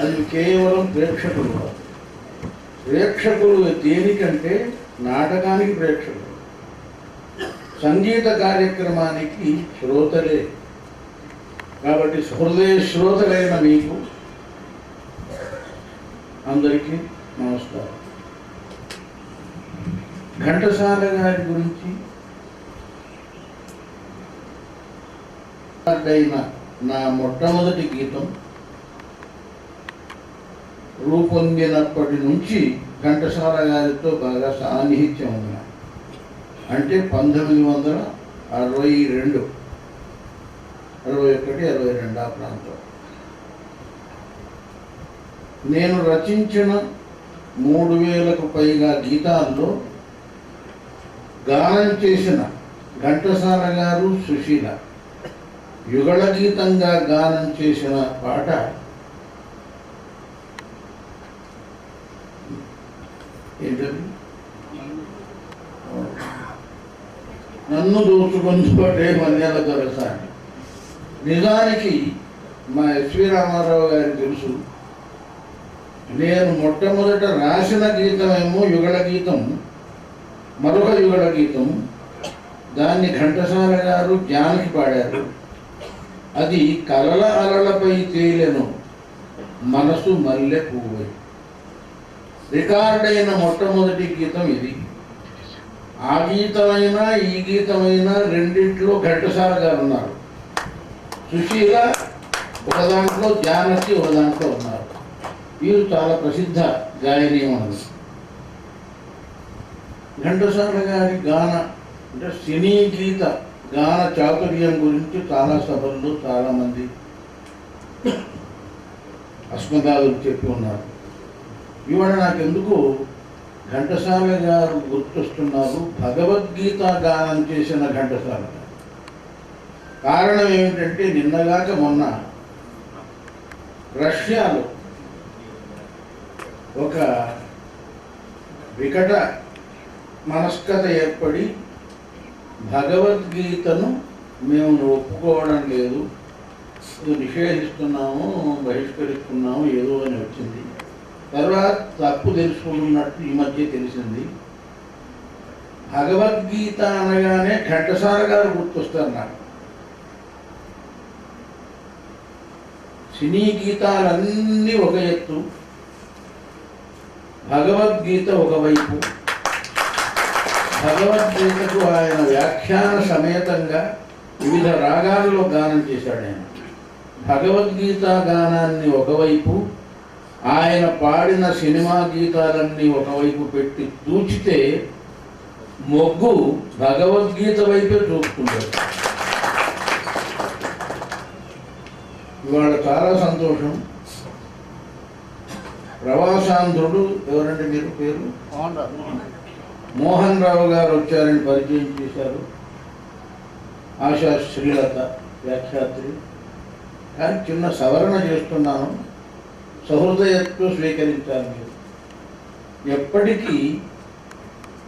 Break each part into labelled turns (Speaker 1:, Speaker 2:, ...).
Speaker 1: అది కేవలం ప్రేక్షకులు ప్రేక్షకులు దేనికంటే నాటకానికి ప్రేక్షకులు. సంగీత కార్యక్రమానికి శ్రోతలే. కాబట్టి హృదయ శ్రోతలైన మీకు అందరికీ నమస్కారం. ఘంటసాల గారి గురించి అయిన నా మొట్టమొదటి గీతం రూపొందినప్పటి నుంచి ఘంటసాల గారితో బాగా సాన్నిహిత్యం ఉంది. అంటే పంతొమ్మిది వందల అరవై రెండు అరవై ఒకటి అరవై రెండు ఆ ప్రాంతం. నేను రచించిన మూడు వేలకు పైగా గీతాల్లో గానం చేసిన ఘంటసాల గారు సుశీల. యుగళ గీతంగా గానం చేసిన పాట. ఏంటది? నన్ను దోచుకుంటే మన్యాల దొరసాని నిజానికి మా ఎస్వి రామారావు గారికి తెలుసు. నేను మొట్టమొదట రాసిన గీతమేమో యుగళ గీతం మరొక యుగళ గీతం. దాన్ని ఘంటసాల గారు జ్ఞానికి పాడారు. అది కలల అలలపై తేలెను. మనసు మల్లె పువ్వై. రికార్డైన మొట్టమొదటి గీతం ఇది. ఆ గీతమైనా ఈ గీతమైనా రెండింటిలో ఘంటసాల గారు ఉన్నారు. సుశీల ఒక దాంట్లో జానకి ఒక దాంట్లో ఉన్నారు. వీరు చాలా ప్రసిద్ధ గాయని మనది ఘంటసాల గారి గాన అంటే సినీ గీత గాన చాతుర్యం గురించి చాలా సభల్లో చాలామంది అస్మదాలు చెప్పి ఉన్నారు. ఇవాళ నాకెందుకు ఘంటసాల గారు గుర్తొస్తున్నారు. భగవద్గీత గానం చేసిన ఘంటసాల గారు. కారణం ఏమిటంటే నిన్నగాక మొన్న రష్యాలో ఒక వికట మనస్కత ఏర్పడి భగవద్గీతను మేము ఒప్పుకోవడం లేదు. నిషేధిస్తున్నాము బహిష్కరిస్తున్నాము ఏదో అని వచ్చింది. తర్వాత తప్పు తెలుసుకున్నట్టు ఈ మధ్య తెలిసింది. భగవద్గీత అనగానే ఘంటసార గారు గుర్తొస్తారు నాకు సినీ గీతాలన్నీ ఒక ఎత్తు భగవద్గీత ఒకవైపు భగవద్గీతకు ఆయన వ్యాఖ్యాన సమేతంగా వివిధ రాగాల్లో గానం చేశాడు ఆయన. భగవద్గీత గానాన్ని ఒకవైపు ఆయన పాడిన సినిమా గీతాలన్నీ ఒకవైపు పెట్టి తూచితే మొగ్గు భగవద్గీత వైపే చూసుకుంటాడు ఇవాళ చాలా సంతోషం. ప్రవాసాంధ్రుడు ఎవరంటే మీరు? పేరు? మోహన్ రావు గారు వచ్చారని పరిచయం చేశారు. ఆశా శ్రీలత వ్యాఖ్యాత్రి. కానీ చిన్న సవరణ చేస్తున్నాను. సహృదయత్వం స్వీకరించాలి మీరు ఎప్పటికీ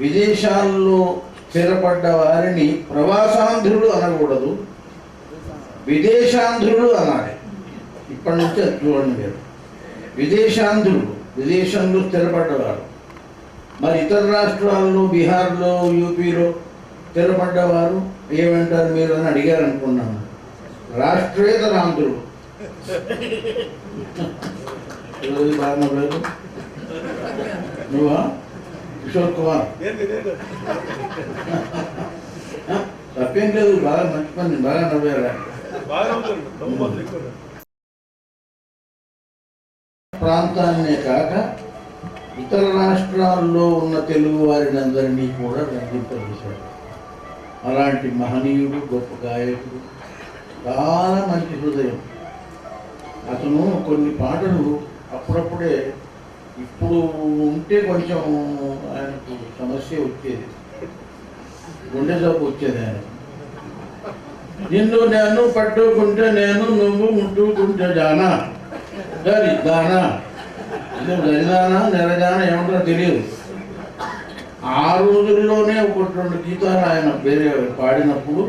Speaker 1: విదేశాల్లో స్థిరపడ్డ వారిని ప్రవాసాంధ్రుడు అనకూడదు. విదేశాంధ్రుడు అనాలి. ఇప్పటి నుంచి చూడండి మీరు. విదేశాంధ్రుడు విదేశంలో స్థిరపడ్డవారు మరి ఇతర రాష్ట్రాల్లో బీహార్లో యూపీలో స్థిరపడ్డవారు ఏమంటారు మీరు అని అడిగారు అనుకున్నాను బాగా నవ్వారు నువ్వా? కిషోర్ కుమార్. తప్పేం లేదు బాగా మంచి పని బాగా నవ్వారా? ప్రాంతాన్నే కాక ఇతర రాష్ట్రాల్లో ఉన్న తెలుగు వారిని అందరినీ కూడా రంజింపజేశాడు అలాంటి మహనీయుడు గొప్ప గాయకుడు చాలా మంచి హృదయం. అతను కొన్ని పాటలు అప్పుడప్పుడే ఇప్పుడు ఉంటే కొంచెం ఆయనకు సమస్య వచ్చేది. గుండె జబ్బు వచ్చేది ఆయన నిన్ను నేను పట్టుకుంటే నేను నువ్వు ముట్టుకుంటే జానా. దాని దానా ఇది దరిదానా నెరదానా ఏమంటారో తెలియదు. ఆ రోజుల్లోనే ఒకటి రెండు గీతాలు ఆయన పేరు పాడినప్పుడు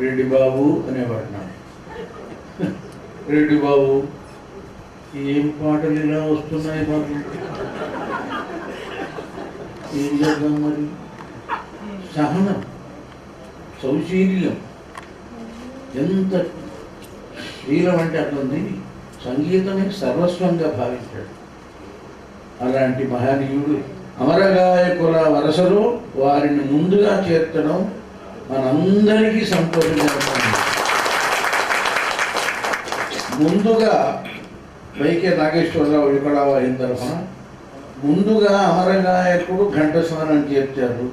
Speaker 1: రెడ్డి బాబు అనేవాడు నాకు రెడ్డి బాబు ఏం పాటలు ఇలా వస్తున్నాయి బాబు? ఏం చేద్దాం మరి? సహనం సౌశీల్యం ఎంత శీలం అంటే అట్లుంది. సంగీతమే సర్వస్వంగా భావించాడు. అలాంటి మహనీయుడు అమరగాయకుల వరసలో వారిని ముందుగా చేర్చడం మనందరికీ సంతోషజనకం ముందుగా వైకే నాగేశ్వరరావు ఇక్కడ అయిన తరఫున ముందుగా అమరగాయకుడు ఘంటస్నానం చేర్చారు.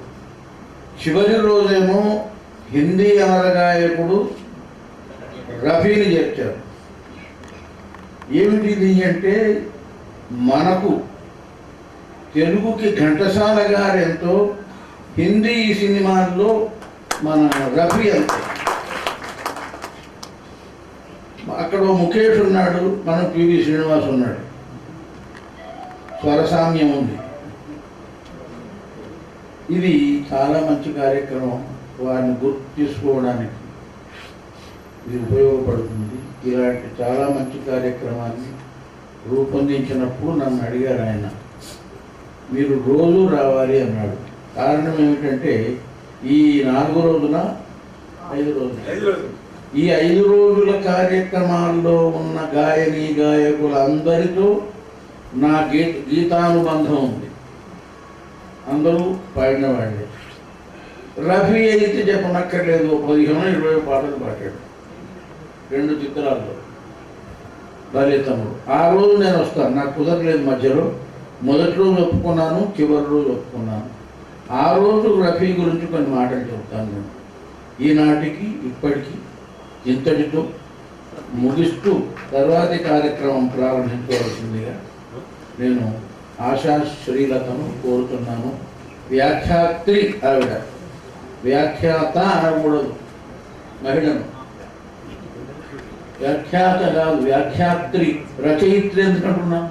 Speaker 1: చివరి రోజేమో హిందీ అమరగాయకుడు రఫీని చేర్చారు. ఏమిటిది అంటే మనకు తెలుగుకి ఘంటసాల గారు ఎంతో హిందీ సినిమాల్లో మన రఫీ ఎంతో అక్కడ ముఖేష్ ఉన్నాడు మన పివి శ్రీనివాస్ ఉన్నాడు. స్వరసామ్యం ఉంది. ఇది చాలా మంచి కార్యక్రమం వారిని గుర్తు చేసుకోవడానికి ఇది ఉపయోగపడుతుంది. ఇలాంటి చాలా మంచి కార్యక్రమాన్ని రూపొందించినప్పుడు నన్ను అడిగారు ఆయన. మీరు రోజు రావాలి అన్నాడు. కారణం ఏమిటంటే ఈ నాలుగు రోజుల. ఐదు రోజులు. ఈ ఐదు రోజుల కార్యక్రమాల్లో ఉన్న గాయని గాయకులందరితో నా గీ గీతానుబంధం ఉంది. అందరూ పాడిన వాళ్ళే. రఫీ అయితే చెప్పనక్కర్లేదు. పదిహేను ఇరవై పాటలు పాడాడు. రెండు చిత్రాల్లో. లలితముడు ఆ రోజు నేను వస్తాను. నాకు కుదరలేదు మధ్యలో. మొదటి రోజు ఒప్పుకున్నాను చివరి రోజు ఒప్పుకున్నాను. ఆ రోజు రఫీ గురించి కొన్ని మాటలు చెబుతాను నేను. ఈనాటికి ఇప్పటికీ ఇంతటితో ముగిస్తూ తర్వాతి కార్యక్రమం ప్రారంభించవలసిందిగా నేను ఆశా శ్రీలతను కోరుతున్నాను. వ్యాఖ్యాత్రి ఆవిడ. వ్యాఖ్యాత అనకూడదు. మహిళను. వ్యాఖ్యాత కాదు వ్యాఖ్యాత్రి రచయిత్రి ఎందుకంటున్నాం